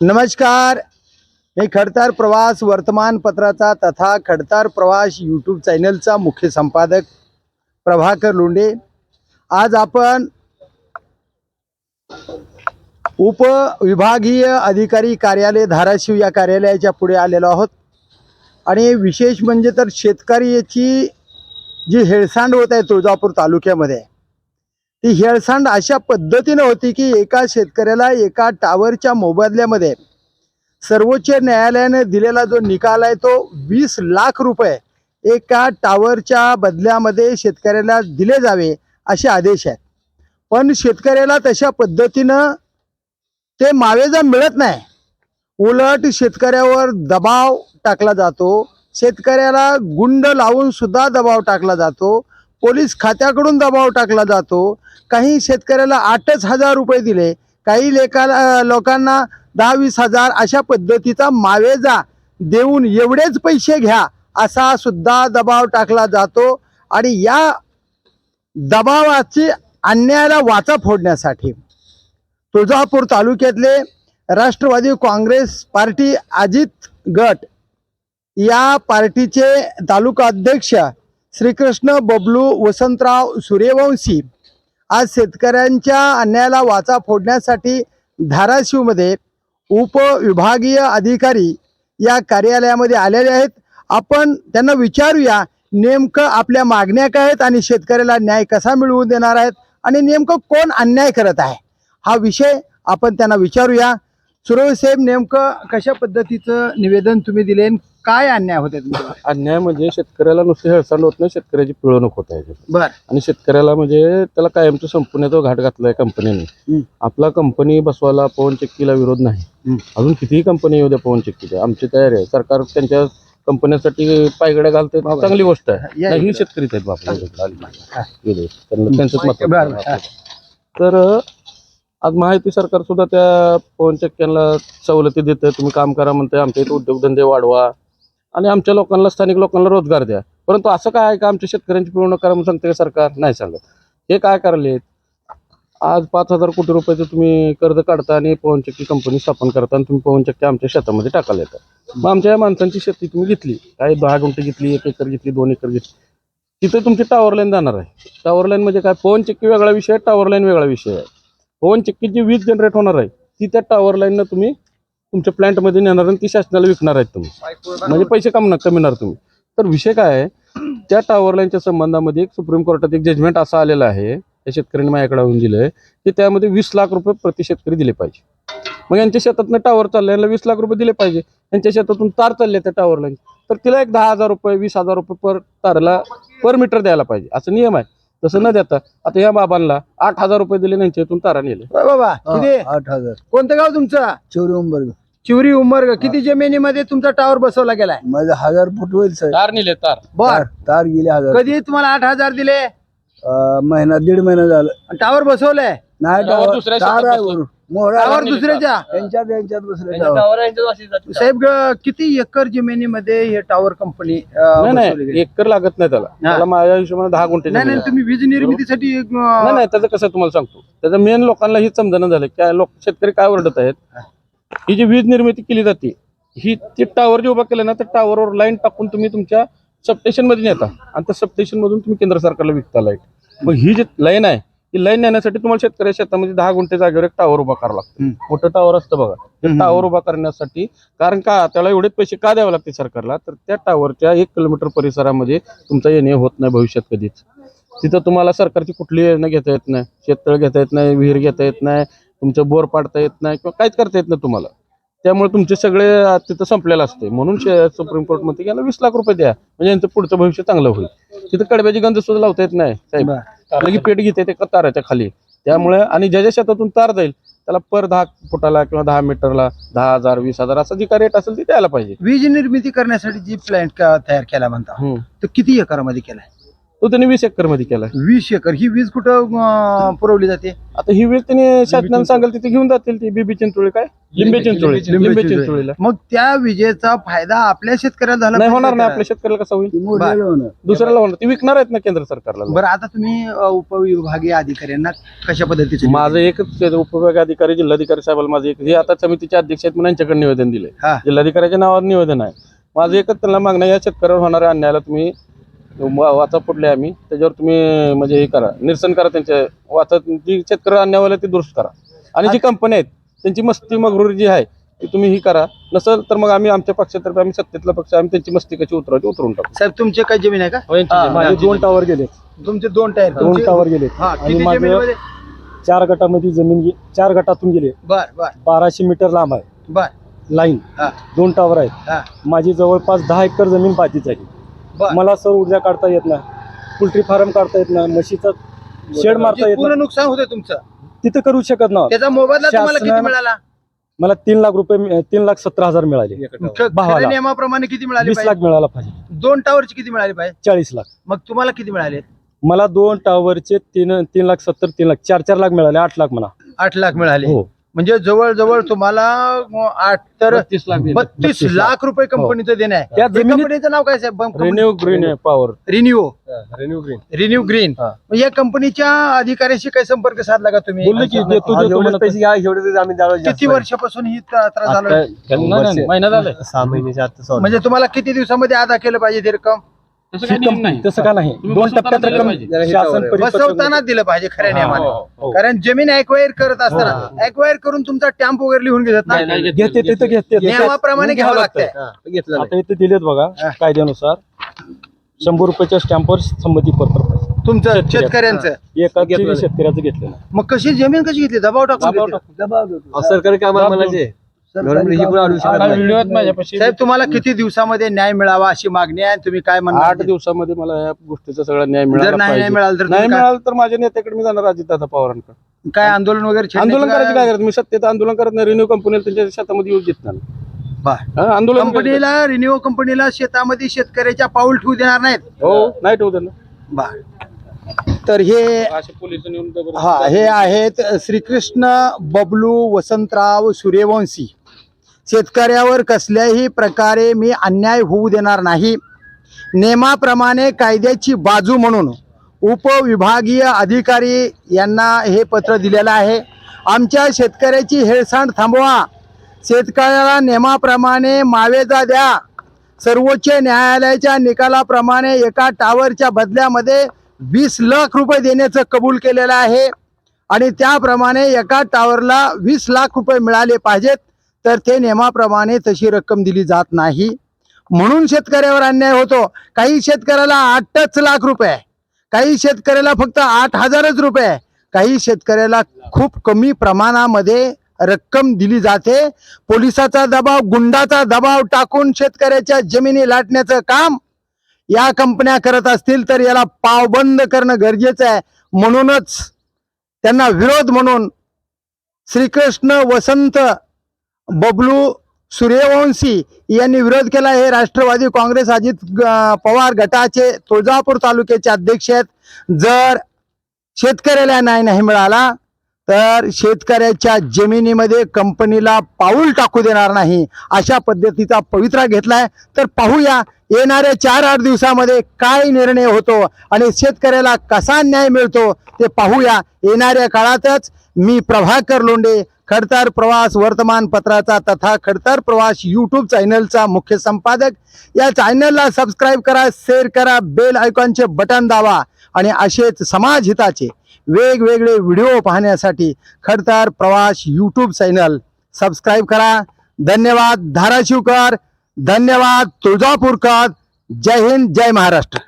नमस्कार. मी खडतार प्रवास वर्तमानपत्राचा तथा खडतार प्रवास यूट्यूब चॅनलचा मुख्य संपादक प्रभाकर लोंडे आज आपण उपविभागीय अधिकारी कार्यालय धाराशिव या कार्यालयाच्या पुढे आलेलो आहोत. आणि विशेष म्हणजे तर शेतकऱ्याची जी हेळसांड होत आहे तुळजापूर तालुक्यामध्ये ती हेळसांड अशा पद्धतीनं होती की एका शेतकऱ्याला एका टावरच्या मोबदल्यामध्ये सर्वोच्च न्यायालयाने दिलेला जो निकाल आहे तो वीस लाख रुपये एका टावरच्या बदल्यामध्ये शेतकऱ्याला दिले जावे असे आदेश आहेत. पण शेतकऱ्याला तशा पद्धतीनं ते मावेजा मिळत नाही. उलट शेतकऱ्यावर दबाव टाकला जातो. शेतकऱ्याला गुंड लावून सुद्धा दबाव टाकला जातो. पोलीस खात्याकडून दबाव टाकला जातो. काही शेतकऱ्याला आठच हजार रुपये दिले. काही लेखा लोकांना दहा वीस हजार अशा पद्धतीचा मावेजा देऊन एवढेच पैसे घ्या असा सुद्धा दबाव टाकला जातो. आणि या दबावाची अन्यायाला वाचा फोडण्यासाठी तुळजापूर तालुक्यातले राष्ट्रवादी काँग्रेस पार्टी अजित गट या पार्टीचे तालुका अध्यक्ष श्रीकृष्ण बबलू वसंतराव सूर्यवंशी. आज शेतकऱ्यांच्या अन्यायाला वाचा फोडण्यासाठी धाराशिवमध्ये उपविभागीय अधिकारी या कार्यालयामध्ये आलेले आहेत. आपण त्यांना विचारूया नेमकं आपल्या मागण्या काय आहेत आणि शेतकऱ्याला न्याय कसा मिळवून देणार आहेत आणि नेमकं कोण अन्याय करत आहे? हा विषय आपण त्यांना विचारूया. सुरव साहेब नेमकं कशा पद्धतीचं निवेदन तुम्ही दिले आणि काय अन्याय होते तुमच्यावर अन्याय म्हणजे शेतकऱ्याला नुसती हेळसांड होत नाही शेतकऱ्याची पिळवणूक होत आहे बर आणि शेतकऱ्याला म्हणजे त्याला कायमचं संपवण्याचा घाट घातलाय कंपनीने. आपला कंपनी बसवायला पवन चक्कीला विरोध नाही. अजून कितीही कंपनी येऊ द्या पवन चक्कीच्या आमची तयारी आहे सरकार त्यांच्या कंपन्यासाठी पायगड्या घालते. चांगली गोष्ट आहे या नाही, ही इकडं. शेतकरीच आहेत बापू बरं, बरं. तर आज माहिती सरकार सुद्धा त्या पवन चक्क्यांना सवलती देतं तुम्ही काम करा म्हणते आमच्या इथे उद्योगधंदे वाढवा. आणि आमच्या लोकांना स्थानिक लोकांना रोजगार द्या. परंतु असं काय आहे का आमच्या शेतकऱ्यांची पिळवणूक करा म्हणून सांगते का सरकार? नाही सांगत. हे काय करायले आज पाच हजार कोटी रुपयाचं तुम्ही कर्ज काढता आणि पवनचक्की कंपनी स्थापन करता आणि तुम्ही पवनचक्की आमच्या शेतामध्ये टाकायला येतात मग आमच्या या माणसांची शेती तुम्ही घेतली. काही दहा गुंठे घेतली एक एकर घेतली दोन एकर घेतली. तिथे तुमची टावर लाईन जाणार आहे. टावर लाईन म्हणजे काय? पवनचक्की वेगळा विषय आहे टावर लाईन वेगळा विषय आहे. पवनचक्की जी वीज जनरेट होणार आहे ती त्या टावर लाईननं तुम्ही तुमच्या प्लॅन्टमध्ये नेणार आणि ती शासनाला विकणार आहेत तुम्ही. म्हणजे पैसे कम कमिणार तुम्ही. तर विषय काय आहे त्या टावर लाईनच्या संबंधामध्ये एक सुप्रीम कोर्टात एक जजमेंट असा आलेलं आहे त्या शेतकऱ्यांनी माझ्याकडे होऊन दिलंय की त्यामध्ये वीस लाख रुपये प्रति शेतकरी दिले पाहिजे. मग यांच्या शेतातनं टावर चाललंय यांना वीस लाख रुपये दिले पाहिजे. यांच्या शेतातून तार चालले त्या टावर लाईन तर तिला एक दहा हजार रुपये वीस हजार रुपये पर तारला पर मीटर द्यायला पाहिजे. असं नियम आहे. तसं न देता आता या बाबांना आठ हजार रुपये दिले यांच्या इथून तारा नेले. होय बाबा किती? आठ हजार. कोणतं गाव तुमचं? चोरी उंबरग. चिवरी उमरग किती जमिनीमध्ये तुमचा टावर बसवला गेलाय? माझं हजार फूट होईल सर तार नेले तार. बर. तार तार गेले हजार कधी तुम्हाला आठ हजार दिले? अं, महिना दीड महिना झालं. टावर बसवलंय? नाही टावर टावर- दुसऱ्या तार शेतात आहे बसवलं. वरून. मोहरा टावर आहे. दुसऱ्याच्या? त्यांच्यात त्यांच्यात बसले साहेब ग, किती एकर जमिनीमध्ये हे टावर कंपनी नाही बसवली नाही गेली? एकर लागत नाही त्याला. त्याला माझ्या हिशोबाने दहा गुंठे नाही जमीन नाही आहे. तुम्ही वीज निर्मितीसाठी अं, नाही नाही त्याचं कसं आहे तुम्हाला सांगतो. त्याचं मेन लोकांना ही समजणं झालं की लोक शेतकरी काय ओरडत आहेत? ही. जी वीज निर्मिती केली जाते ही ते टावर जे उभा केलं ना त्या टावरवर लाईन टाकून तुम्ही तुमच्या सबस्टेशनमध्ये नेता आणि त्या सबस्टेशन मधून तुम्ही केंद्र सरकारला विकता लाइट मग ही जी लाईन आहे ही लाईन नेण्यासाठी तुम्हाला शेतकऱ्या शेतामध्ये दहा गुंठे जागेवर एक टावर उभा करावा लागतो. मोठं टावर असतं बघा. ते. टावर उभा करण्यासाठी कारण का त्याला एवढेच पैसे का द्यावे लागते सरकारला? तर त्या टावरच्या एक किलोमीटर परिसरामध्ये तुमचा येणे होत नाही भविष्यात कधीच. तिथं तुम्हाला सरकारची कुठली योजना घेता येत नाही? शेततळ घेता येत नाही विहीर घेता येत नाही तुमचं बोर पाडता येत नाही किंवा काहीच करता येत नाही तुम्हाला. त्यामुळे तुमचे सगळे तिथं संपलेलं असते. म्हणून सुप्रीम कोर्टमध्ये याला वीस लाख रुपये द्या. म्हणजे यांचं पुढचं भविष्य चांगलं होईल. तिथं कडब्याची गंध सुद्धा लावता येत नाही साहेब. लगी पेट घेते ते ताराच्या खाली. त्यामुळे आणि ज्या ज्या शेतातून तार जाईल त्याला पर दहा फुटाला किंवा दहा मीटरला दहा हजार वीस हजार असा जी काय रेट असेल ती द्यायला पाहिजे. वीज निर्मिती करण्यासाठी जी प्लॅन्ट तयार केला म्हणता. तो किती एकरामध्ये केलाय? तो त्यांनी वीस एकरमध्ये केला वीस एकर ही वीज कुठं अं, पुरवली जाते? आता ही वीज त्यांनी शासनाने सांगेल तिथे घेऊन जातील ती बीबी चिंचोळी काय? लिंबे चिंचोळी लिंबे लिंबे चिंचोळी. चिंचोळीला. मग त्या विजेचा फायदा आपल्या शेतकऱ्याला झाला नाही होणार नाही? आपल्या शेतकऱ्याला कसा होईल? दुसऱ्याला होणार. ती विकणार आहेत ना केंद्र सरकारला? बरं आता तुम्ही अं, उपविभागीय अधिकाऱ्यांना कशा पद्धतीचे माझं एकच उपविभाग अधिकारी जिल्हाधिकारी साहेबाला माझं एक हे आता समितीचे अध्यक्ष आहेत म्हणून यांच्याकडे निवेदन दिले हा. जिल्हाधिकाऱ्याच्या नावावर निवेदन आहे. माझं एकच त्यांना मागणं आहे, या शेतकऱ्यावर होणाऱ्या अन्यायाला तुम्ही वाचा फुटले आम्ही. त्याच्यावर तुम्ही म्हणजे हे करा. निरसन करा त्यांच्या वाचा जी शेतकरी अन्यायाला ती दुरुस्त करा. आणि जी कंपनी आहेत त्यांची मस्ती मगरूर जी आहे ती तुम्ही ही करा. नसेल तर मग आम्ही आमच्या पक्षातर्फे आम्ही सत्तेतला पक्ष आम्ही त्यांची मस्ती कशी उतरायची उतरून टाकू. साहेब तुमचे काय जमीन आहे का? हा, माझे दोन टावर गेले. तुमचे दोन टायर. दोन टावर गेले. हा आणि किती माझं- जमिनीमध्ये? चार गटामध्ये जमीन गे- चार गटातून गेले. बर बर. बाराशे मीटर लांब आहे. बर. लाईन हा. दोन टावर आहेत. हा. माझी जवळपास दहा एकर जमीन बाधित आहे. मला सौर ऊर्जा काढता येत नाही. पोल्ट्री फार्म काढता येत नाही. म्हशीचं शेड मारता म्हणजे येत पूर्ण नुकसान होतं तुमचं. तिथं करू शकत ना त्याचा मोबदला तुम्हाला किती मिळाला? मला तीन लाख रुपये तीन लाख सत्तर हजार मिळाले. नियमाप्रमाणे किती मिळाले वीस लाख मिळाला पाहिजे. दोन टावरची किती मिळाली पाहिजे? चाळीस लाख. मग तुम्हाला किती मिळाले? मला दोन टावरचे तीन तीन लाख सत्तर तीन लाख चार चार लाख मिळाले. आठ लाख म्हणा. आठ लाख मिळाले. हो. म्हणजे जवळ तुम्हाला आठ तर बत्तीस लाख दिले. बत्तीस बत्तीस लाख. रुपये कंपनीचं देणं आहे. त्या जमिनीत कंपनीचं नाव काय साहेब? Renew green power renew renew green renew green हा. या कंपनीच्या अधिकाऱ्याशी काही संपर्क साधला का तुम्ही? बोलले की देतो देतो म्हणत आहे. किती वर्षापासून ही त्र- त्रास झाला? नाही, नाही, नाही, महिना झालाय. सहा महिन्याच्या आत म्हणजे तुम्हाला किती दिवसामध्ये अदा केलं पाहिजे ते रक्कम? तसं काही नियम नाही. तसं का नाही. तुम्ही दोन बसवताना टप्प्यात दिलं रक्कम पाहिजे. शासन बसवताना दिलं पाहिजे खऱ्या नियमाने हो, हो. कारण जमीन अक्वायर करत असताना अक्वायर करून तुमचा टॅम्प वगैरे लिहून घेतात ना? नाही, नाही, घेते तिथं घेते नियमाप्रमाणे घ्यावं लागतंय. आता इथे दिलेत बघा कायद्यानुसार शंभर रुपयाच्या स्टॅम्पवर संमती पत्र पाहिजे. तुमचं शेतकऱ्या- शेतकऱ्यांचं. एका शेतकऱ्याचं घेतलं नाही. मग कशी जमीन कशी घेतली? दबाव टाकून दबाव घेतली? सरकारी कामाला म्हणायचे? माझ्यापाशी साहेब तुम्हाला किती दिवसामध्ये न्याय मिळावा अशी मागणी आहे तुम्ही काय म्हणणार आठ दिवसामध्ये मला या गोष्टीचा सगळा न्याय जर मिळाला नाही. मिळालं तर नाही मिळालं तर माझ्या नेत्याकडे मी जाणार अजितदादा पवारांकडे. काय आंदोलन वगैरे आंदोलन करायचं काय- करत मी सत्तेत आंदोलन करत नाही. रिन्यू कंपनीला त्यांच्या शेतामध्ये येऊ देत नाही. आंदोलन. कंपनीला रिन्यू कंपनीला शेतामध्ये शेतकऱ्याच्या पाऊल ठेवू देणार नाहीत. हो नाही ठेवू ना बर तर हे हा हे आहेत श्रीकृष्ण बबलू वसंतराव सूर्यवंशी. शेतकऱ्यावर कसल्याही प्रकारे मी अन्याय होऊ देणार नाही. नेमाप्रमाणे कायद्याची बाजू म्हणून उपविभागीय अधिकारी यांना हे पत्र दिलेलं आहे. आमच्या शेतकऱ्याची हेळसांड थांबवा. शेतकऱ्याला नेमाप्रमाणे मावेजा द्या. सर्वोच्च न्यायालयाच्या निकालाप्रमाणे एका टावरच्या बदल्यामध्ये वीस लाख रुपये देण्याचं कबूल केलेलं आहे. आणि त्याप्रमाणे एका टावरला वीस लाख रुपये मिळाले पाहिजेत. तर ते नियमाप्रमाणे तशी रक्कम दिली जात नाही. म्हणून शेतकऱ्यावर अन्याय होतो. काही शेतकऱ्याला आठच लाख रुपये काही शेतकऱ्याला फक्त आठ हजारच रुपये काही शेतकऱ्याला खूप कमी प्रमाणामध्ये रक्कम दिली जाते. पोलिसाचा दबाव गुंडाचा दबाव टाकून शेतकऱ्याच्या जमिनी लाटण्याचं काम या कंपन्या करत असतील तर याला पावबंद करणं गरजेचं आहे. म्हणूनच त्यांना विरोध म्हणून श्रीकृष्ण वसंत बबलू सूर्यवंशी यांनी विरोध केला. हे राष्ट्रवादी काँग्रेस अजित पवार गटाचे तुळजापूर तालुक्याचे अध्यक्ष आहेत. जर शेतकऱ्याला न्याय नाही मिळाला तर शेतकऱ्याच्या जमिनीमध्ये कंपनीला पाऊल टाकू देणार नाही अशा पद्धतीचा पवित्रा घेतलाय. तर पाहूया येणाऱ्या चार आठ दिवसामध्ये काय निर्णय होतो आणि शेतकऱ्याला कसा न्याय मिळतो ते पाहूया. येणाऱ्या काळातच मी प्रभाकर लोंडे खडतर प्रवास वर्तमानपत्राचा तथा खडतर प्रवास यूट्यूब चॅनलचा मुख्य संपादक. या चॅनलला सबस्क्राईब करा शेअर करा बेल आयकॉनचे बटन दावा आणि असेच समाजहिताचे वेगवेगळे व्हिडिओ पाहण्यासाठी खडतर प्रवास यूट्यूब चॅनल सबस्क्राईब करा. धन्यवाद धाराशिवकर धन्यवाद तुळजापूरकर. जय हिंद जय महाराष्ट्र.